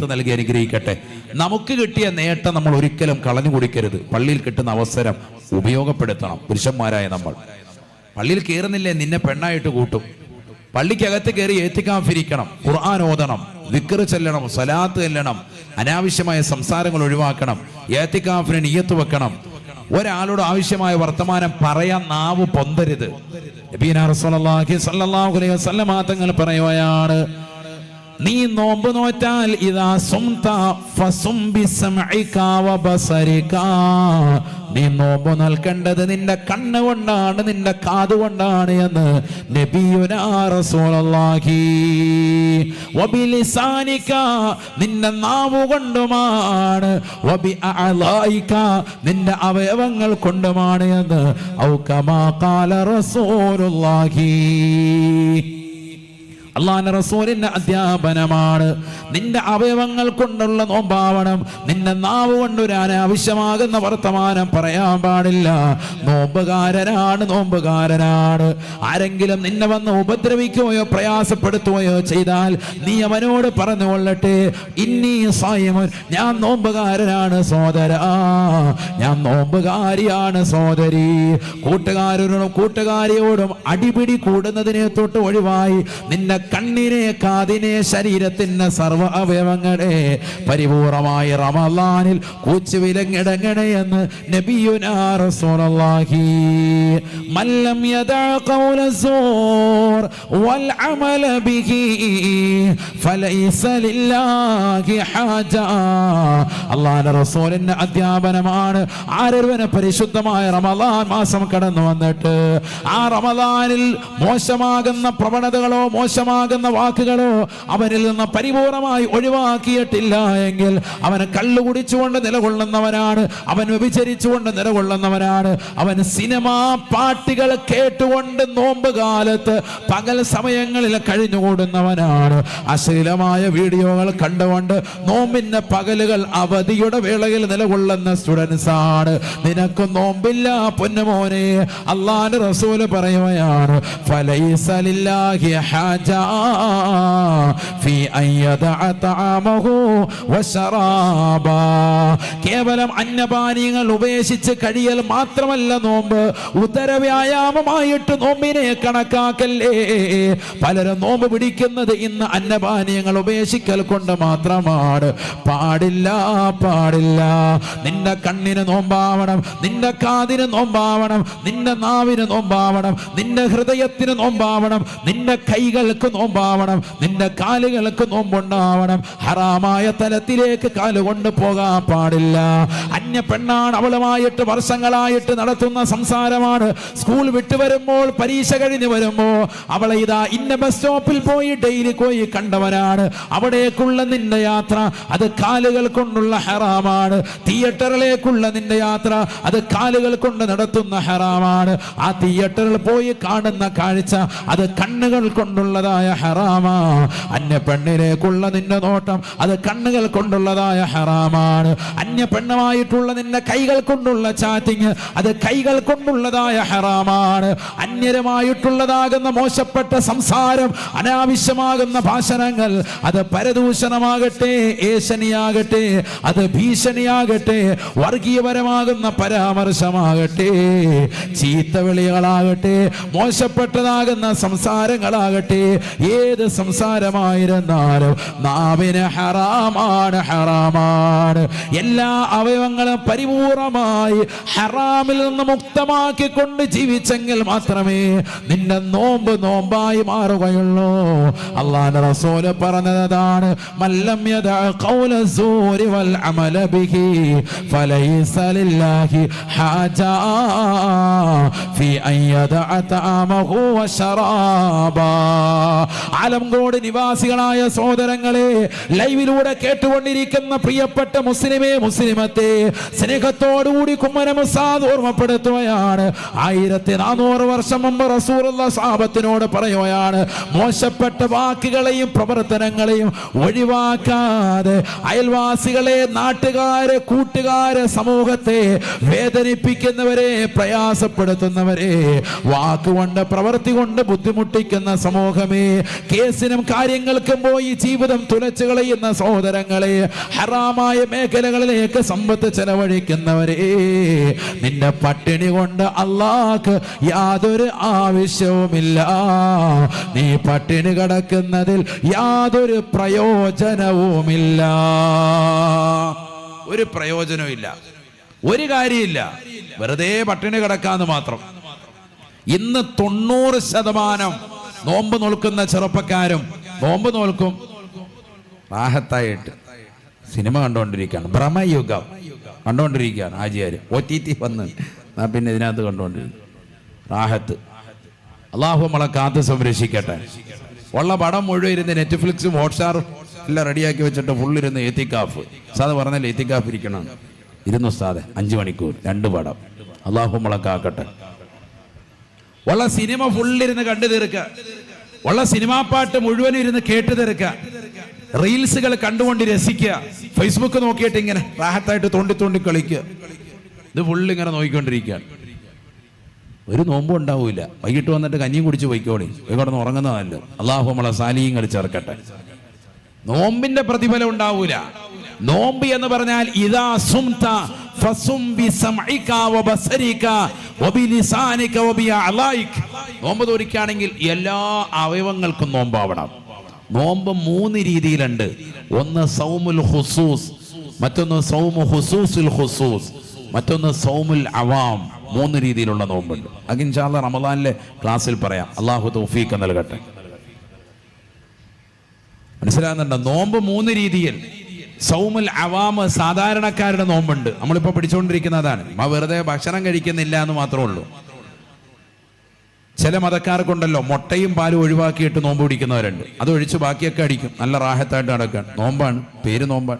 നൽകി അനുഗ്രഹിക്കട്ടെ. നമുക്ക് കിട്ടിയ നേട്ടം നമ്മൾ ഒരിക്കലും കളഞ്ഞു കുടിക്കരുത്. പള്ളിയിൽ കിട്ടുന്ന അവസരം ഉപയോഗപ്പെടുത്തണം. പുരുഷന്മാരായ നമ്മൾ. പള്ളിയിൽ കയറുന്നില്ലേ നിന്നെ പെണ്ണായിട്ട് കൂട്ടും. പള്ളിക്കകത്ത് കയറി ഏത്തിക്കാഫിരിക്കണം. ഖുർആൻ ഓതണം. വിക്കറ് ചെല്ലണം. സലാത്ത് ചെല്ലണം. അനാവശ്യമായ സംസാരങ്ങൾ ഒഴിവാക്കണം. ഏത്തിക്കാഫിന് നീയത്ത് വെക്കണം. ഒരാളോട് ആവശ്യമായ വർത്തമാനം പറയാൻ നാവ് പൊന്തരുത്. തങ്ങൾ പറയുകയാണ് നീ നോമ്പ് നോറ്റാൽ ഇതാ സുംത നീ നോമ്പ് നൽകേണ്ടത് നിന്റെ കണ്ണ് കൊണ്ടാണ് നിന്റെ കാത് കൊണ്ടാണ് എന്ന് നിന്റെ നാവ് കൊണ്ടുമാണ് നിന്റെ അവയവങ്ങൾ കൊണ്ടുമാണ് എന്ന് ഔ കമാ ഖാല റസൂലുള്ളാഹി. അള്ളാന്റെ റസൂലിന്റെ അധ്യാപനമാണ്. നിന്റെ അവയവങ്ങൾ കൊണ്ടുള്ള നോമ്പാവണം നിന്റെ നാവ് കൊണ്ടുവരാൻ ആവശ്യമാകുന്ന വർത്തമാനം പറയാൻ പാടില്ല. നോമ്പുകാരനാണ് നോമ്പുകാരനാണ്. ആരെങ്കിലും നിന്നെ വന്ന് ഉപദ്രവിക്കുകയോ പ്രയാസപ്പെടുത്തുകയോ ചെയ്താൽ നീ അവനോട് പറഞ്ഞു പറഞ്ഞുകൊള്ളട്ടെ ഇന്നീ സായമൻ ഞാൻ നോമ്പുകാരനാണ് സോദര ഞാൻ നോമ്പുകാരിയാണ് സോദരി കൂട്ടുകാരോടും കൂട്ടുകാരിയോടും അടിപിടി കൂടുന്നതിനെ തൊട്ട് ഒഴിവായി നിന്റെ കണ്ണിനെ കാതിനെ ശരീരത്തിന്റെ സർവ അവയവങ്ങളെ പരിപൂർണമായി റമലാനിൽ കൂച്ചുവിലങ്ങിടങ്ങണേ എന്ന് നബിയുനാ റസൂലുള്ളാഹി. മല്ലം ഖൗല സൂർ വൽ അമല ബിഹി ഫലൈസ ലില്ലാഹി ഹാജ. അള്ളാഹുവിന്റെ റസൂലിന്റെ അധ്യാപനമാണ് ആരൊരുവനെ പരിശുദ്ധമായ റമദാൻ മാസം കടന്നു വന്നിട്ട്. ആ റമദാനിൽ മോശമാകുന്ന പ്രവണതകളോ മോശമാകുന്ന വാക്കുകളോ അവനിൽ നിന്ന് പരിപൂർണമായി ഒഴിവാക്കിയിട്ടില്ല എങ്കിൽ അവന് കള്ളു കുടിച്ചുകൊണ്ട് നിലകൊള്ളുന്നവനാണ് അവൻ വ്യഭിചരിച്ചുകൊണ്ട് നിലകൊള്ളുന്നവനാണ് അവൻ സിനിമാ പാട്ടുകൾ കേട്ടുകൊണ്ട് നോമ്പ് കാലത്ത് പകൽ സമയങ്ങളിൽ കഴിഞ്ഞുകൂടുന്നവനാണ്. അശ്ലീലമായ വീഡിയോകൾ കണ്ടുകൊണ്ട് നോമ്പിന്റെ പകലുകൾ അവധിയുടെ വേളയിൽ നിലകൊള്ളുന്ന സ്റ്റുഡൻസ് ആണ്. നിനക്ക് നോമ്പില്ല പൊന്നുമോനെ അള്ളാന്റെ റസൂൽ പറയുകയാണ് ഫലൈസലില്ലാഹി ഹാജ ഫീ അയ്യദ അതഅമഹു വശറാബ കേവലം അന്നപാനീയങ്ങൾ ഉപേക്ഷിച്ച് കഴിയൽ മാത്രമല്ല നോമ്പ്. ഉദരവ്യായാമമായിട്ട് നോമ്പിനെ കണക്കാക്കല്ലേ? പലരും നോമ്പ് പിടിക്കുന്നത് ഇന്ന് അന്നപാനീയങ്ങൾ ഉപേക്ഷിക്കൽ കൊണ്ട് മാത്രമാണ്. പാടില്ല പാടില്ല. നിന്റെ കണ്ണിന് നോമ്പാവണം നിന്റെ കാതിന് നോമ്പാവണം നിന്റെ നാവിന് നോമ്പാവണം നിന്റെ ഹൃദയത്തിന് നോമ്പാവണം നിന്റെ കൈകൾക്ക് നോമ്പാവണം. നിന്റെ കാലുകൾക്ക് നോമ്പുണ്ടാവണം. ഹറാമായ തലത്തിലേക്ക് കാലുകൊണ്ട് പോകാൻ പാടില്ല. അന്യ പെണ്ണാണ് അവളുമായിട്ട് വർഷങ്ങളായിട്ട് നടത്തുന്ന സംസാരമാണ്. സ്കൂൾ വിട്ടു വരുമ്പോൾ പരീക്ഷ കഴിഞ്ഞ് വരുമ്പോ അവളെ ഇതാ ഇന്ന ബസ് സ്റ്റോപ്പിൽ പോയി ഡെയിലി പോയി കണ്ടവനാണ്. അവിടേക്കുള്ള നിന്റെ യാത്ര അത് കാലുകൾ കൊണ്ടുള്ള ഹറാമാണ്. തിയേറ്ററിലേക്കുള്ള നിന്റെ യാത്ര അത് കാലുകൾ കൊണ്ട് നടത്തുന്ന ഹറാമാണ്. ആ തിയേറ്ററിൽ പോയി കാണുന്ന കാഴ്ച അത് കണ്ണുകൾ കൊണ്ടുള്ളതായ ഹറാമാ. അന്യ പെണ്ണിലേക്കുള്ള നിന്റെ നോട്ടം അത് കണ്ണുകൾ കൊണ്ടുള്ളതായ ഹറാമാണ്. അന്യ പെണ്ണുമായിട്ടുള്ള നിന്റെ കൈകൾ കൊണ്ടുള്ള ചാറ്റിങ് അത് കൈകൾ കൊണ്ടുള്ളതായ ഹറാമാണ്. അന്യരുമായിട്ടുള്ളതാകുന്ന മോശപ്പെട്ട സംസാരം അനാവശ്യമാകുന്ന ഭാഷണങ്ങൾ അത് പരദൂഷണമാകട്ടെ ഏശനിയാകട്ടെ അത് ഭീഷണിയാകട്ടെ വർഗീയപരമാകുന്ന പരാമർശമാകട്ടെ ചീത്തവിളികളാകട്ടെ മോശപ്പെട്ടതാകുന്ന സംസാരങ്ങളാകട്ടെ ഏത് സംസാരമായിരുന്നാലും നാവിന് ഹറാമാണ് ഹറാമാണ്. എല്ലാ അവയവങ്ങളും പരിപൂർണമായി ഹറാമിൽ നിന്ന് മുക്തമാക്കിക്കൊണ്ട് ജീവിച്ചെങ്കിൽ മാത്രമേ നിന്റെ നോമ്പ് നോമ്പായി മാറുകയുള്ളൂ. അള്ളാന്റെ റസൂൽ പറഞ്ഞതാണ് മല്ലം യദഅ ഖൗല സൂരി വൽ അമല ബിഹി ഫലൈസ ലില്ലാഹി ഹാജ ആലംകോട് നിവാസികളായ സഹോദരങ്ങളെ ലൈവിലൂടെ കേട്ടുകൊണ്ടിരിക്കുന്ന പ്രിയപ്പെട്ട മുസ്ലിമേ മുസ്ലിമത്തെ സ്നേഹത്തോടുകൂടി കുമ്മന മുസാദ് ഓർമ്മപ്പെടുത്തുകയാണ്. ആയിരത്തി നാനൂറ് വർഷം മുമ്പ് റസൂറുള്ള സാപത്തിനോട് പറയുകയാണ് മോശപ്പെട്ട വാക്കുകളെയും പ്രവർത്തനങ്ങളെയും ഒഴിവാക്കാതെ അയൽവാസികളെ നാട്ടുകാരെ കൂട്ടുകാരെ സമൂഹത്തെ വേദനിപ്പിക്കുന്നവരെ പ്രയാസപ്പെടുത്തുന്നവരെ വാക്കുകൊണ്ട് പ്രവൃത്തി കൊണ്ട് ബുദ്ധിമുട്ടിക്കുന്ന സമൂഹമേ കേസിനും കാര്യങ്ങൾക്കും പോയി ജീവിതം തുലച്ചു കളയുന്ന സഹോദരങ്ങളെ ഹറാമായ മേഖലകളിലേക്ക് സമ്പത്ത് ചെലവഴിക്കുന്നവരെ നിന്റെ പട്ടിണി കൊണ്ട് അള്ളാഹ് യാതൊരു ആവശ്യവുമില്ല. നീ പട്ടിണി കിടക്കുന്നതിൽ യാതൊരു പ്രയോജനവുമില്ല. ഒരു പ്രയോജനവും ഒരു കാര്യമില്ല. വെറുതെ പട്ടിണി കിടക്കാന്ന് മാത്രം. ഇന്ന് തൊണ്ണൂറ് ശതമാനം നോമ്പ് നോൽക്കുന്ന ചെറുപ്പക്കാരും നോമ്പ് നോൽക്കും. റാഹത്തായിട്ട് സിനിമ കണ്ടുകൊണ്ടിരിക്കുകയാണ്. ഭ്രമയുഗം. കണ്ടുകൊണ്ടിരിക്കുകയാണ് ആജിയാര് ഒ ടി ടി വന്ന് ഞാൻ പിന്നെ ഇതിനകത്ത് കണ്ടുകൊണ്ടിരിക്കും റാഹത്ത്. അള്ളാഹു നമ്മളെ കാത്ത് സംരക്ഷിക്കട്ടെ. ഉള്ള പടം മുഴുവൻ ഇരുന്ന് നെറ്റ്ഫ്ലിക്സും ഹോട്ട്സ്റ്റാറും എല്ലാം റെഡിയാക്കി വെച്ചിട്ട് ഫുള്ളിരുന്ന് എത്തിക്കാഫ്. സാദ് പറഞ്ഞാൽ എത്തിക്കാഫ് ഇരിക്കണം. ഇരുന്നു സാധെ അഞ്ചു മണിക്കൂർ രണ്ട് പടം. അള്ളാഹു നമ്മളെ കാക്കട്ടെ. ഉള്ള സിനിമ ഫുള്ളിരുന്ന് കണ്ടു തീർക്കുക ഉള്ള സിനിമാ പാട്ട് മുഴുവൻ ഇരുന്ന് കേട്ടു തിരക്കുക. റീൽസുകൾ കണ്ടുകൊണ്ട് രസിക്കുക. ഫേസ്ബുക്ക് നോക്കിയിട്ട് ഇങ്ങനെ റാഹത്തായിട്ട് തോണ്ടി തോണ്ടി കളിക്കുക. ഇത് ഫുള്ളിങ്ങനെ നോക്കിക്കൊണ്ടിരിക്കുകയാണ് ഒരു നോമ്പും ഉണ്ടാവൂല. വൈകിട്ട് വന്നിട്ട് കഞ്ഞിയും കുടിച്ച് പോയിക്കോളി. ഇവിടെ ഉറങ്ങുന്നതല്ലോ. അള്ളാഹു നമ്മളെ സാലിയും കളിച്ചിറക്കട്ടെ നോമ്പിന്റെ പ്രതിഫലം ഉണ്ടാവൂല. നോമ്പ് എന്ന് പറഞ്ഞാൽ ഇതാ സുംത ഫസും ബി എല്ലാ അവയവങ്ങൾക്കും നോമ്പാവണം. നോമ്പ് മൂന്ന് രീതിയിലുണ്ട്. ഒന്ന് സൗമുൽ ഹുസൂസ് മറ്റൊന്ന് സൗമു ഹുസൂസുൽ ഹുസൂസ് മറ്റൊന്ന് സൗമുൽ അവാം. മൂന്ന് രീതിയിലുള്ള നോമ്പുണ്ട്. അത് ഇൻഷാല്ല റമദാനിലെ ക്ലാസ്സിൽ പറയാം. അള്ളാഹു തൗഫീഖ് നൽകട്ടെ. മനസ്സിലാകുന്നുണ്ടോ? നോമ്പ് മൂന്ന് രീതിയിൽ. സൗമുൽ അവാമ് സാധാരണക്കാരുടെ നോമ്പുണ്ട്. നമ്മളിപ്പോ പിടിച്ചുകൊണ്ടിരിക്കുന്നതാണ്. ആ വെറുതെ ഭക്ഷണം കഴിക്കുന്നില്ല എന്ന് മാത്രമേ ഉള്ളൂ. ചില മതക്കാർക്കുണ്ടല്ലോ മുട്ടയും പാലും ഒഴിവാക്കിയിട്ട് നോമ്പ് പിടിക്കുന്നവരുണ്ട്. അത് ഒഴിച്ച് ബാക്കിയൊക്കെ അടിക്കും. നല്ല റാഹത്തായിട്ട് നടക്കാൻ. നോമ്പാണ്. പേര് നോമ്പാണ്.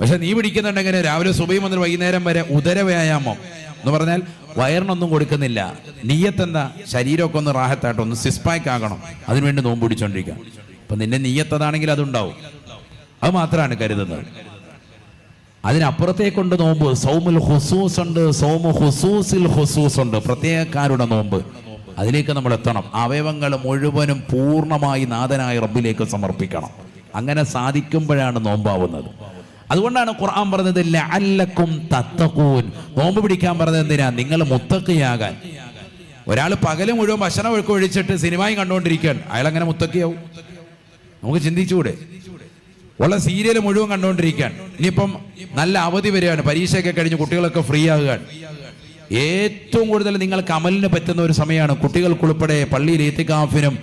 പക്ഷെ നീ പിടിക്കുന്നുണ്ടെങ്കിൽ രാവിലെ സുബൈ മുതൽ വൈകുന്നേരം വരെ ഉദര വ്യായാമം എന്ന് പറഞ്ഞാൽ വയറിനൊന്നും കൊടുക്കുന്നില്ല. നീയത്തെന്താ? ശരീരമൊക്കെ ഒന്ന് റാഹത്തായിട്ട് ഒന്ന് സിസ്പാക്ക് ആകണം. അതിനുവേണ്ടി നോമ്പ് പിടിച്ചോണ്ടിരിക്കുക. അപ്പൊ നിന്റെ നീയത്തതാണെങ്കിൽ അതുണ്ടാവും. അത് മാത്രമാണ് കരുതുന്നത്. അതിനപ്പുറത്തേക്കൊണ്ട് നോമ്പ്. സൗമുൽ ഹുസൂസ് ഉണ്ട്. സൗമു ഹുസൂസിൽ ഹുസൂസ് ഉണ്ട്. പ്രത്യേകക്കാരുടെ നോമ്പ്. അതിലേക്ക് നമ്മൾ എത്തണം. അവയവങ്ങൾ മുഴുവനും പൂർണമായി നാഥനായ റബ്ബിലേക്ക് സമർപ്പിക്കണം. അങ്ങനെ സാധിക്കുമ്പോഴാണ് നോമ്പാവുന്നത്. അതുകൊണ്ടാണ് ഖുർആൻ പറഞ്ഞത് ലഅല്ലക്കും തത്തഖൂൻ. നോമ്പ് പിടിക്കാൻ പറഞ്ഞത് എന്തിനാ? നിങ്ങൾ മുത്തക്കിയാകാൻ ഒരാൾ പകൽ മുഴുവൻ ഭക്ഷണം ഒഴുക്ക് ഒഴിച്ചിട്ട് സിനിമയും കണ്ടുകൊണ്ടിരിക്കാൻ അയാൾ അങ്ങനെ മുത്തക്കിയാവും നമുക്ക് ചിന്തിച്ചുകൂടെ? ഉള്ള സീരിയൽ മുഴുവൻ കണ്ടുകൊണ്ടിരിക്കുകയാണ്. ഇനിയിപ്പം നല്ല അവധി വരികയാണ്. പരീക്ഷയൊക്കെ കഴിഞ്ഞ് കുട്ടികളൊക്കെ ഫ്രീ ആകുകയാണ് ഏറ്റവും കൂടുതൽ നിങ്ങൾക്ക് അമലിന് പറ്റുന്ന ഒരു സമയമാണ്. കുട്ടികൾക്കുൾപ്പെടെ പള്ളിയിൽ ഏത്തിക്കാഫിനും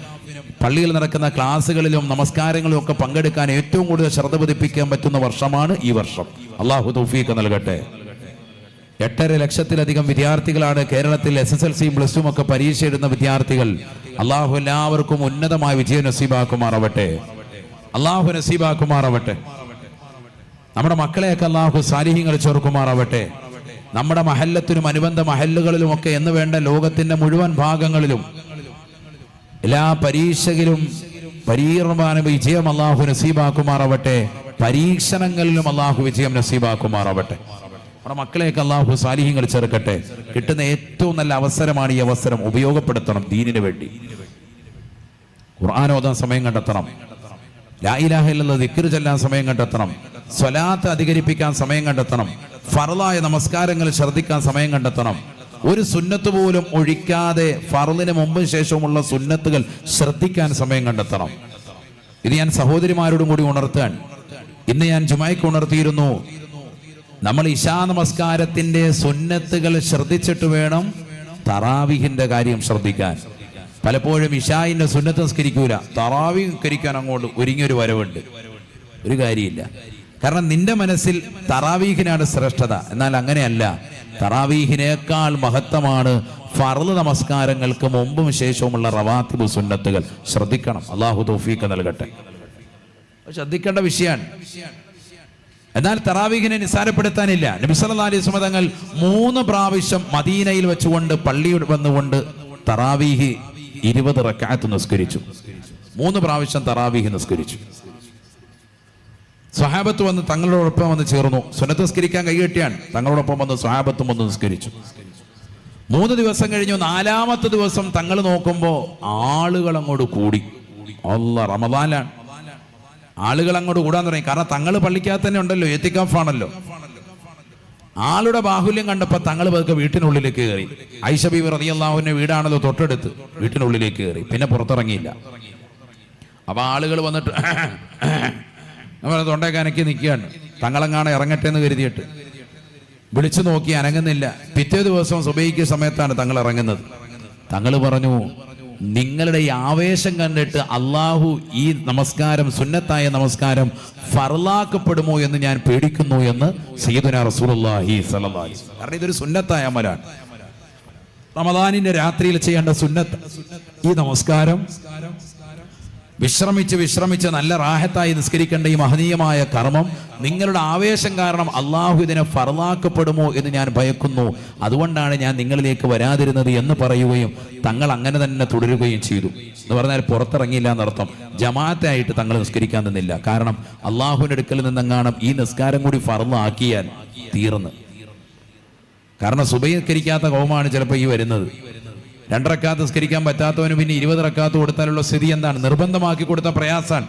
പള്ളിയിൽ നടക്കുന്ന ക്ലാസ്സുകളിലും നമസ്കാരങ്ങളിലും ഒക്കെ പങ്കെടുക്കാൻ ഏറ്റവും കൂടുതൽ ശ്രദ്ധ പതിപ്പിക്കാൻ പറ്റുന്ന വർഷമാണ് ഈ വർഷം. അള്ളാഹു തൗഫീഖ് നൽകട്ടെ. എട്ടര ലക്ഷത്തിലധികം വിദ്യാർത്ഥികളാണ് കേരളത്തിൽ എസ് എസ് എൽ സിയും പ്ലസ് ടും ഒക്കെ പരീക്ഷ എഴുതുന്ന വിദ്യാർത്ഥികൾ. അള്ളാഹു എല്ലാവർക്കും ഉന്നതമായ വിജയം നസീബാക്കുമാറാവട്ടെ അള്ളാഹു നസീബാക്കുമാറാവട്ടെ. നമ്മുടെ മക്കളെയൊക്കെ അള്ളാഹു സാലിഹ്യങ്ങൾ ചേർക്കുമാറാവട്ടെ. നമ്മുടെ മഹല്ലത്തിനും അനുബന്ധ മഹല്ലുകളിലും ഒക്കെ എന്ന് വേണ്ട ലോകത്തിന്റെ മുഴുവൻ ഭാഗങ്ങളിലും എല്ലാ പരീക്ഷയിലും പരീർമാന വിജയം അള്ളാഹു നസീബാക്കുമാറാവട്ടെ. പരീക്ഷണങ്ങളിലും അള്ളാഹു വിജയം നസീബാക്കുമാറാവട്ടെ. നമ്മുടെ മക്കളെയൊക്കെ അള്ളാഹു സാലിഹ്യങ്ങൾ ചേർക്കട്ടെ. കിട്ടുന്ന ഏറ്റവും നല്ല അവസരമാണ് ഈ അവസരം ഉപയോഗപ്പെടുത്തണം ദീനിനു വേണ്ടി. ഓതാൻ സമയം കണ്ടെത്തണം. ലായിലാഹില്ല ദിക്ർ ചെല്ലാൻ സമയം കണ്ടെത്തണം. സ്വലാത്ത് അധികരിപ്പിക്കാൻ സമയം കണ്ടെത്തണം. ഫറലായ നമസ്കാരങ്ങൾ ശ്രദ്ധിക്കാൻ സമയം കണ്ടെത്തണം. ഒരു സുന്നത്ത് പോലും ഒഴിക്കാതെ ഫറലിന് മുമ്പും ശേഷവുമുള്ള സുന്നത്തുകൾ ശ്രദ്ധിക്കാൻ സമയം കണ്ടെത്തണം. ഇത് ഞാൻ സഹോദരിമാരോടും കൂടി ഉണർത്താൻ ഇന്ന് ഞാൻ ജുമായിക്ക് ഉണർത്തിയിരുന്നു. നമ്മൾ ഇശാ നമസ്കാരത്തിന്റെ സുന്നത്തുകൾ ശ്രദ്ധിച്ചിട്ട് വേണം തറാവിഹിന്റെ കാര്യം ശ്രദ്ധിക്കാൻ. പലപ്പോഴും ഇഷായിന്റെ സുന്നത്ത് സംസ്കരിക്കൂല തറാവി കരിക്കാൻ അങ്ങോട്ട് ഒരുങ്ങിയൊരു വരവുണ്ട്. ഒരു കാര്യമില്ല. കാരണം നിന്റെ മനസ്സിൽ തറാവീഹിനാണ് ശ്രേഷ്ഠത. എന്നാൽ അങ്ങനെയല്ല. തറാവീഹിനേക്കാൾ മഹത്തമാണ് ഫർദ് നമസ്കാരങ്ങൾക്ക് മുമ്പും ശേഷവുമുള്ള റവാത്തിബ് സുന്നത്തുകൾ. ശ്രദ്ധിക്കണം. അള്ളാഹു തൗഫീഖ് നൽകട്ടെ. ശ്രദ്ധിക്കേണ്ട വിഷയമാണ് എന്നാൽ തറാവീഹിനെ നിസ്സാരപ്പെടുത്താനില്ല. നബിസല്ലാ അലൈഹി തങ്ങൾ മൂന്ന് പ്രാവശ്യം മദീനയിൽ വെച്ചുകൊണ്ട് പള്ളിയിൽ വന്നുകൊണ്ട് തറാവീഹി ഇരുപത് റക്കാത്ത് നിസ്കരിച്ചു. മൂന്ന് പ്രാവശ്യം തറാവീഹ് നിസ്കരിച്ചു. സ്വഹാബത്ത് വന്ന് തങ്ങളോടൊപ്പം വന്ന് ചേർന്നു. സുന്നത്ത് നിസ്കരിക്കാൻ കൈകെട്ടിയാണ് തങ്ങളോടൊപ്പം വന്ന് സ്വഹാബത്തും വന്ന് നിസ്കരിച്ചു. മൂന്ന് ദിവസം കഴിഞ്ഞു. നാലാമത്തെ ദിവസം തങ്ങൾ നോക്കുമ്പോൾ ആളുകൾ അങ്ങോട്ട് കൂടി. അല്ല റമദാനാണ് ആളുകൾ അങ്ങോട്ട് കൂടാൻ തുടങ്ങി. കാരണം തങ്ങൾ പള്ളിക്കകത്ത് തന്നെ ഉണ്ടല്ലോ. എത്തിക്കാഫാണല്ലോ. ആളുടെ ബാഹുല്യം കണ്ടപ്പോൾ തങ്ങൾ പതുക്കെ വീട്ടിനുള്ളിലേക്ക് കയറി. ഐഷബി ബീവി റതിയല്ലാഹുവിന്റെ വീടാണല്ലോ തൊട്ടടുത്ത്. വീട്ടിനുള്ളിലേക്ക് കയറി. പിന്നെ പുറത്തിറങ്ങിയില്ല. അപ്പൊ ആളുകൾ വന്നിട്ട് നമ്മൾ തൊണ്ടയൊക്കെ അനക്കി നിൽക്കുകയാണ് തങ്ങളെങ്ങാണ് ഇറങ്ങട്ടെ എന്ന് കരുതിയിട്ട്. വിളിച്ചു നോക്കി അനങ്ങുന്നില്ല. പിറ്റേ ദിവസം സുബൈക്ക് സമയത്താണ് തങ്ങൾ ഇറങ്ങുന്നത്. തങ്ങൾ പറഞ്ഞു നിങ്ങളുടെ ഈ ആവേശം കണ്ടിട്ട് അള്ളാഹു ഈ നമസ്കാരം സുന്നത്തായ നമസ്കാരം ഫർലാക്കപ്പെടുമോ എന്ന് ഞാൻ പേടിക്കുന്നു എന്ന് സയ്യിദുന റസൂലുള്ളാഹി വസല്ലം. കാരണം ഇതൊരു സുന്നത്തായ അമലാണ് റമദാനിന്റെ രാത്രിയിൽ ചെയ്യേണ്ട സുന്നത്ത് ഈ നമസ്കാരം വിശ്രമിച്ച് വിശ്രമിച്ച് നല്ല റാഹത്തായി നിസ്കരിക്കേണ്ട ഈ മഹനീയമായ കർമ്മം നിങ്ങളുടെ ആവേശം കാരണം അള്ളാഹു ഇതിനെ ഫറലാക്കപ്പെടുമോ എന്ന് ഞാൻ ഭയക്കുന്നു. അതുകൊണ്ടാണ് ഞാൻ നിങ്ങളിലേക്ക് വരാതിരുന്നത് എന്ന് പറയുകയും തങ്ങൾ അങ്ങനെ തന്നെ തുടരുകയും ചെയ്തു. എന്ന് പറഞ്ഞാൽ പുറത്തിറങ്ങിയില്ല എന്നർത്ഥം. ജമാഅത്തായിട്ട് തങ്ങൾ നിസ്കരിക്കാൻ നിന്നില്ല. കാരണം അള്ളാഹുവിന്റെ അടുക്കൽ നിന്നെങ്ങാണം ഈ നിസ്കാരം കൂടി ഫറലാക്കിയാൽ തീർന്ന്. കാരണം സുബൈസ്കരിക്കാത്ത കോമാണ് ചിലപ്പോൾ ഈ വരുന്നത്. രണ്ടറക്കാത്ത് നിസ്കരിക്കാൻ പറ്റാത്തവന് പിന്നെ ഇരുപത് റക്കാത്ത് കൊടുത്താലുള്ള സ്ഥിതി എന്താണ്? നിർബന്ധമാക്കി കൊടുത്ത പ്രയാസാണ്.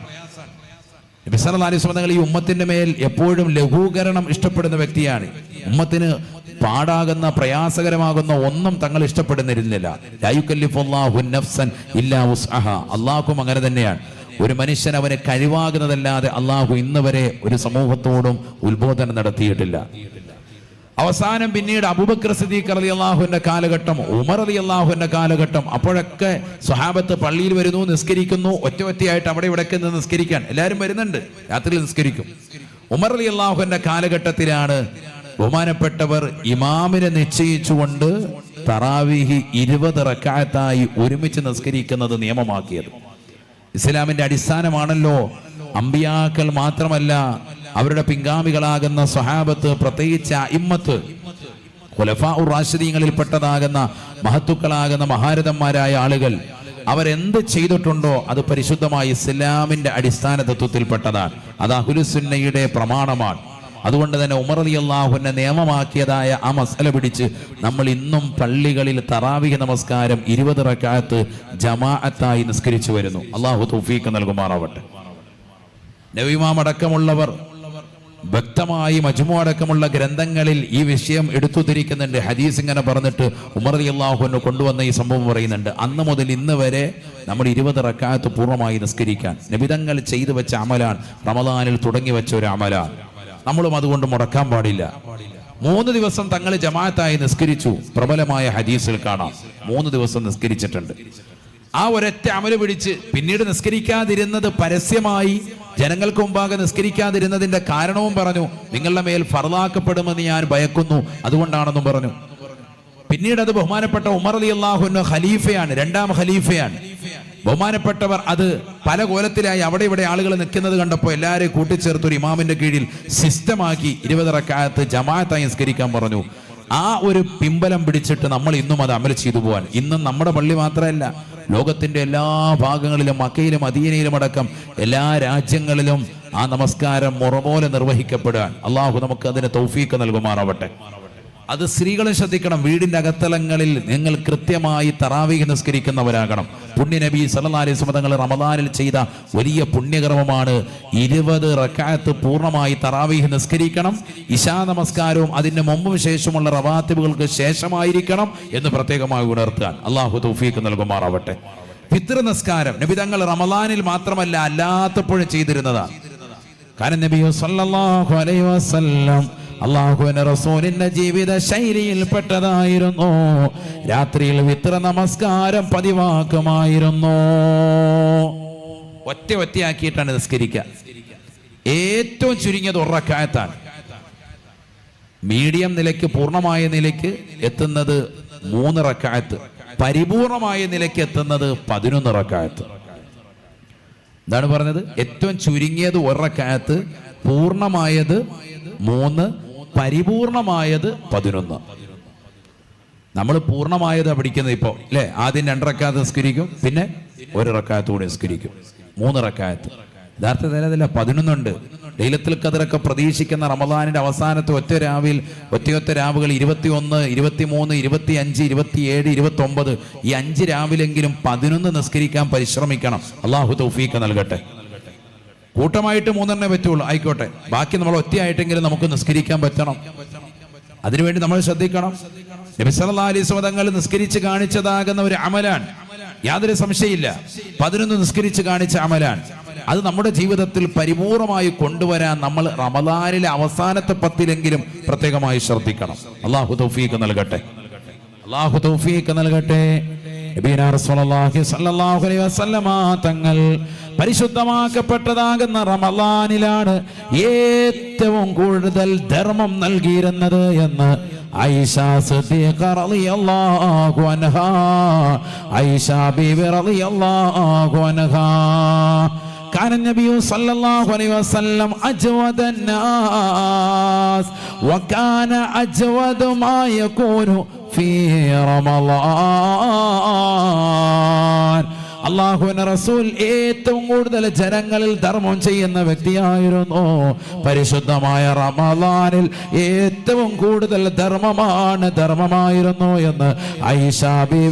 ഈ ഉമ്മത്തിന്റെ മേൽ എപ്പോഴും ലഘൂകരണം ഇഷ്ടപ്പെടുന്ന വ്യക്തിയാണ്. ഉമ്മത്തിന് പാടാകുന്ന പ്രയാസകരമാകുന്ന ഒന്നും തങ്ങൾ ഇഷ്ടപ്പെടുന്നിരുന്നില്ല. അള്ളാഹും അങ്ങനെ തന്നെയാണ്. ഒരു മനുഷ്യൻ അവന് കഴിവാകുന്നതല്ലാതെ അള്ളാഹു ഇന്ന് വരെ ഒരു സമൂഹത്തോടും ഉത്ബോധനം നടത്തിയിട്ടില്ല. അവസാനം പിന്നീട് അബൂബക്കർ സിദ്ദീഖ് അലി അള്ളാഹുവിന്റെ കാലഘട്ടം ഉമർ അലി അള്ളാഹുവിന്റെ കാലഘട്ടം അപ്പോഴൊക്കെ സ്വഹാബത്ത് പള്ളിയിൽ വരുന്നു നിസ്കരിക്കുന്നു ഒറ്റ ഒറ്റയായിട്ട് അവിടെ ഇവിടെ നിന്ന് നിസ്കരിക്കാൻ. എല്ലാവരും വരുന്നുണ്ട് രാത്രിയിൽ നിസ്കരിക്കും. ഉമർ അലി അള്ളാഹുവിന്റെ കാലഘട്ടത്തിലാണ് ബഹുമാനപ്പെട്ടവർ ഇമാമിനെ നിശ്ചയിച്ചുകൊണ്ട് തറാവിഹി ഇരുപത് റക്കായത്തായി ഒരുമിച്ച് നിസ്കരിക്കുന്നത് നിയമമാക്കിയത്. ഇസ്ലാമിന്റെ അടിസ്ഥാനമാണല്ലോ അമ്പിയാക്കൾ മാത്രമല്ല അവരുടെ പിൻഗാമികളാകുന്ന സ്വഹാബത്ത് പ്രത്യേകിച്ച് ഇമ്മത്ത് റാഷിദീങ്ങളിൽപ്പെട്ടതാകുന്ന മഹത്തുക്കളാകുന്ന മഹാരഥന്മാരായ ആളുകൾ അവരെന്ത് ചെയ്തിട്ടുണ്ടോ അത് പരിശുദ്ധമായി ഇസ്ലാമിന്റെ അടിസ്ഥാന തത്വത്തിൽപ്പെട്ടതാണ് അത് അഹുലുസുന്നയുടെ പ്രമാണമാണ്. അതുകൊണ്ട് തന്നെ ഉമർ അലി അള്ളാഹുവിനെ നിയമമാക്കിയതായ ആ മസല പിടിച്ച് നമ്മൾ ഇന്നും പള്ളികളിൽ തറാവിക നമസ്കാരം ഇരുപത് റക്കാത്ത് ജമാഅത്തായി നിസ്കരിച്ചു വരുന്നു. അള്ളാഹു തൗഫീഖ് നൽകുമാറാവട്ടെ. നബിമാം അടക്കമുള്ളവർ വ്യക്തമായി മജ്മു അടക്കമുള്ള ഗ്രന്ഥങ്ങളിൽ ഈ വിഷയം എടുത്തു തിരിക്കുന്നുണ്ട് ഹദീസ് ഇങ്ങനെ പറഞ്ഞിട്ട് ഉമർ അള്ളാഹുവിന് കൊണ്ടുവന്ന ഈ സംഭവം പറയുന്നുണ്ട്. അന്ന് മുതൽ ഇന്ന് വരെ നമ്മൾ ഇരുപത് റക്കാത്ത് പൂർണമായി നിസ്കരിക്കാൻ. നബിതങ്ങൾ ചെയ്തു വെച്ച അമലാണ് റമദാനിൽ തുടങ്ങി വെച്ച ഒരു അമലാണ്. നമ്മളും അതുകൊണ്ട് മുടക്കാൻ പാടില്ല. മൂന്ന് ദിവസം തങ്ങൾ ജമാഅത്തായി നിസ്കരിച്ചു. പ്രബലമായ ഹദീസിൽ കാണാം. മൂന്ന് ദിവസം നിസ്കരിച്ചിട്ടുണ്ട്. ആ ഒരൊറ്റ അമൽ പിടിച്ച് പിന്നീട് നിസ്കരിക്കാതിരുന്നത് പരസ്യമായി ജനങ്ങൾക്ക് മുമ്പാകെ നിസ്കരിക്കാതിരുന്നതിന്റെ കാരണവും പറഞ്ഞു നിങ്ങളുടെ മേൽ ഫറലാക്കപ്പെടുമെന്ന് ഞാൻ ഭയക്കുന്നു അതുകൊണ്ടാണെന്നും പറഞ്ഞു. പിന്നീട് അത് ബഹുമാനപ്പെട്ട ഉമർ അലി അള്ളാഹുന് ഖലീഫയാണ് രണ്ടാം ഖലീഫയാണ്. ബഹുമാനപ്പെട്ടവർ അത് പല കോലത്തിലായി അവിടെ ഇവിടെ ആളുകൾ നിൽക്കുന്നത് കണ്ടപ്പോൾ എല്ലാവരെയും കൂട്ടിച്ചേർത്ത് ഒരു ഇമാമിന്റെ കീഴിൽ സിസ്റ്റമാക്കി ഇരുപതറക്കാലത്ത് ജമാഅത്തായി നിസ്കരിക്കാൻ പറഞ്ഞു. ആ ഒരു പിമ്പലം പിടിച്ചിട്ട് നമ്മൾ ഇന്നും അത് അമൽ ചെയ്തു പോകാൻ ഇന്നും നമ്മുടെ പള്ളി മാത്രമല്ല ലോകത്തിന്റെ എല്ലാ ഭാഗങ്ങളിലും മക്കയിലും അധീനയിലും അടക്കം എല്ലാ രാജ്യങ്ങളിലും ആ നമസ്കാരം മുറപോലെ നിർവഹിക്കപ്പെടാൻ. അള്ളാഹു നമുക്ക് അതിന് തൗഫീക്ക് നൽകുമാറാവട്ടെ. അത് സ്ത്രീകളും ശ്രദ്ധിക്കണം. വീടിന്റെ അകത്തലങ്ങളിൽ നിങ്ങൾ കൃത്യമായി തറാവീഹ് നിസ്കരിക്കുന്നവരാകണം. പുണ്യ നബി സല്ലല്ലാഹു അലൈഹി വസല്ലം തങ്ങൾ റമദാനിൽ ചെയ്ത വലിയ പുണ്യകർമ്മമാണ് ഇരുപത് റക്കാത്ത് പൂർണമായി തറാവീഹ് നിസ്കരിക്കണം. ഇശാ നമസ്കാരവും അതിന് മുമ്പും ശേഷമുള്ള റവാത്തിബുകൾക്ക് ശേഷമായിരിക്കണം എന്ന് പ്രത്യേകമായി ഉണർത്താൻ അള്ളാഹു തൗഫീഖ് നൽകുമാറാവട്ടെ. പിതൃ നിസ്കാരം നബി തങ്ങൾ റമദാനിൽ മാത്രമല്ല അല്ലാത്തപ്പോഴും ചെയ്തിരുന്നതാണ് കാരണം നബി സല്ലല്ലാഹു അലൈഹി വസല്ലം അള്ളാഹുവിന്റെ റസൂലിന്റെ ജീവിത ശൈലിയിൽപ്പെട്ടതായിരുന്നു രാത്രിയിൽ വിത്ര നമസ്കാരം പതിവാക്കുമായിരുന്നു. ഒറ്റ ഒറ്റയാക്കിയിട്ടാണ് നിസ്കരിക്കുക. ഏറ്റവും ചുരുങ്ങിയത് ഉറക്കായത്താണ്. മീഡിയം നിലയ്ക്ക് പൂർണമായ നിലയ്ക്ക് എത്തുന്നത് മൂന്ന് റക്കായത്ത്. പരിപൂർണമായ നിലയ്ക്ക് എത്തുന്നത് പതിനൊന്ന് റക്കായത്ത്. എന്താണ് പറഞ്ഞത്? ഏറ്റവും ചുരുങ്ങിയത് ഒരക്കായത്ത് പൂർണമായത് മൂന്ന് പരിപൂർണമായത് പതിനൊന്ന്. നമ്മൾ പൂർണമായത് പഠിക്കുന്നത് ഇപ്പോൾ അല്ലേ ആദ്യം രണ്ടിറക്കാത്ത നിസ്കരിക്കും പിന്നെ ഒരു റക്കാത്ത് കൂടി നിസ്കരിക്കും. മൂന്ന് റക്കാത്ത് യഥാർത്ഥത്തിൽ പതിനൊന്നുണ്ട്. ലൈലത്തിൽ ഖദറൊക്കെ പ്രതീക്ഷിക്കുന്ന റമദാനിന്റെ അവസാനത്തെ ഒറ്റ രാവിൽ ഒറ്റയൊറ്റ രാവുകൾ ഇരുപത്തിയൊന്ന് ഇരുപത്തിമൂന്ന് ഇരുപത്തി അഞ്ച് ഇരുപത്തിയേഴ് ഇരുപത്തി ഒമ്പത് ഈ അഞ്ച് രാവിലെങ്കിലും പതിനൊന്ന് നിസ്കരിക്കാൻ പരിശ്രമിക്കണം. അള്ളാഹു തൗഫീഖ് നൽകട്ടെ. കൂട്ടമായിട്ട് മൂന്നെണ്ണേ പറ്റുള്ളൂ. ആയിക്കോട്ടെ. ബാക്കി നമ്മൾ ഒറ്റയായിട്ടെങ്കിലും നമുക്ക് നിസ്കരിക്കാൻ പറ്റണം. അതിനുവേണ്ടി നമ്മൾ ശ്രദ്ധിക്കണം. നബി അലൈസ് തങ്ങൾ നിസ്കരിച്ച് കാണിച്ചതാകുന്ന ഒരു അമലാണ്. യാതൊരു സംശയമില്ല. പതിനൊന്ന് നിസ്കരിച്ച് കാണിച്ച അമലാണ്. അത് നമ്മുടെ ജീവിതത്തിൽ പരിപൂർണമായി കൊണ്ടുവരാൻ നമ്മൾ റമദാനിലെ അവസാനത്തെ പത്തിലെങ്കിലും പ്രത്യേകമായി ശ്രദ്ധിക്കണം. അള്ളാഹു തൗഫീഖ് നൽകട്ടെ. അള്ളാഹു തൗഫീഖ് നൽകട്ടെ. നബീന റസൂലുള്ളാഹി സ്വല്ലല്ലാഹു അലൈഹി വസല്ലമ തങ്ങൾ പരിശുദ്ധമാക്കപ്പെട്ടതാകുന്ന റമളാനിലാണ് ഏറ്റവും കൂടുതൽ ധർമ്മം നൽകിയിരുന്നത് എന്ന് ഐഷ സിദ്ദീഖ റളിയല്ലാഹു അൻഹാ ഐഷ ബീവി റളിയല്ലാഹു അൻഹാ كان النبي صلى الله عليه وسلم أجود الناس وكان أجود ما يكون അള്ളാഹുവിന് റസൂൽ ഏറ്റവും കൂടുതൽ ജനങ്ങളിൽ ധർമ്മം ചെയ്യുന്ന വ്യക്തിയായിരുന്നു. പരിശുദ്ധമായ റമദാനിൽ ഏറ്റവും കൂടുതൽ ധർമ്മമാണ് ധർമ്മമായിരുന്നു എന്ന് ഐഷാബി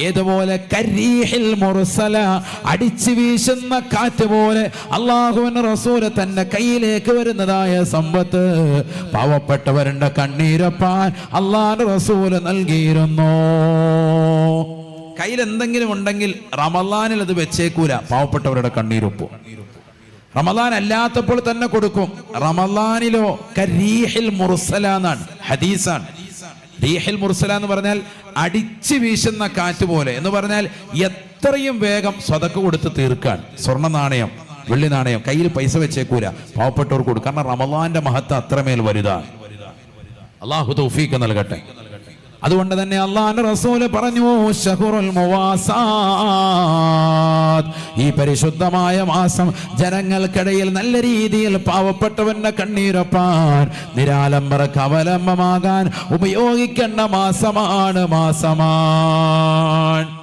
ഏതുപോലെ കരീഹിൽ മുർസല അടിച്ചു വീശുന്ന കാറ്റ് പോലെ അള്ളാഹുവിന് റസൂൽ തന്റെ കയ്യിലേക്ക് വരുന്നതായ സമ്പത്ത് പാവപ്പെട്ടവരുടെ കണ്ണീരപ്പാൻ അള്ളാഹ് റസൂൽ നൽകിയിരുന്നു. കയ്യിൽ എന്തെങ്കിലും ഉണ്ടെങ്കിൽ റമലാനിൽ അത് വെച്ചേക്കൂല. പാവപ്പെട്ടവരുടെ കണ്ണീരൊപ്പോ. റമദാൻ അല്ലാത്തപ്പോൾ തന്നെ കൊടുക്കും. റമദാനിലോ കരീഹിൽ മുർസല എന്നാണ് ഹദീസാണ്. റീഹിൽ മുർസല എന്ന് പറഞ്ഞാൽ അടിച്ചു വീശുന്ന കാറ്റ് പോലെ എന്ന് പറഞ്ഞാൽ എത്രയും വേഗം സ്വതക്ക് കൊടുത്ത് തീർക്കാൻ. സ്വർണ നാണയം വെള്ളി നാണയം കയ്യിൽ പൈസ വെച്ചേക്കൂല. പാവപ്പെട്ടവർക്ക് കൊടുക്കും കാരണം റമദാന്റെ മഹത്വം അത്രമേൽ വലുതാണ്. അള്ളാഹു തൗഫീഖ് നൽകട്ടെ. അതുകൊണ്ട് തന്നെ അള്ളാന്റെ റസൂൽ പറഞ്ഞു ഷഹുറുൽ ഈ പരിശുദ്ധമായ മാസം ജനങ്ങൾക്കിടയിൽ നല്ല രീതിയിൽ പാവപ്പെട്ടവന്റെ കണ്ണീരൊപ്പാൻ നിരാലംബർക്ക് അവലംബമാകാൻ ഉപയോഗിക്കേണ്ട മാസമാണ് മാസമാണ്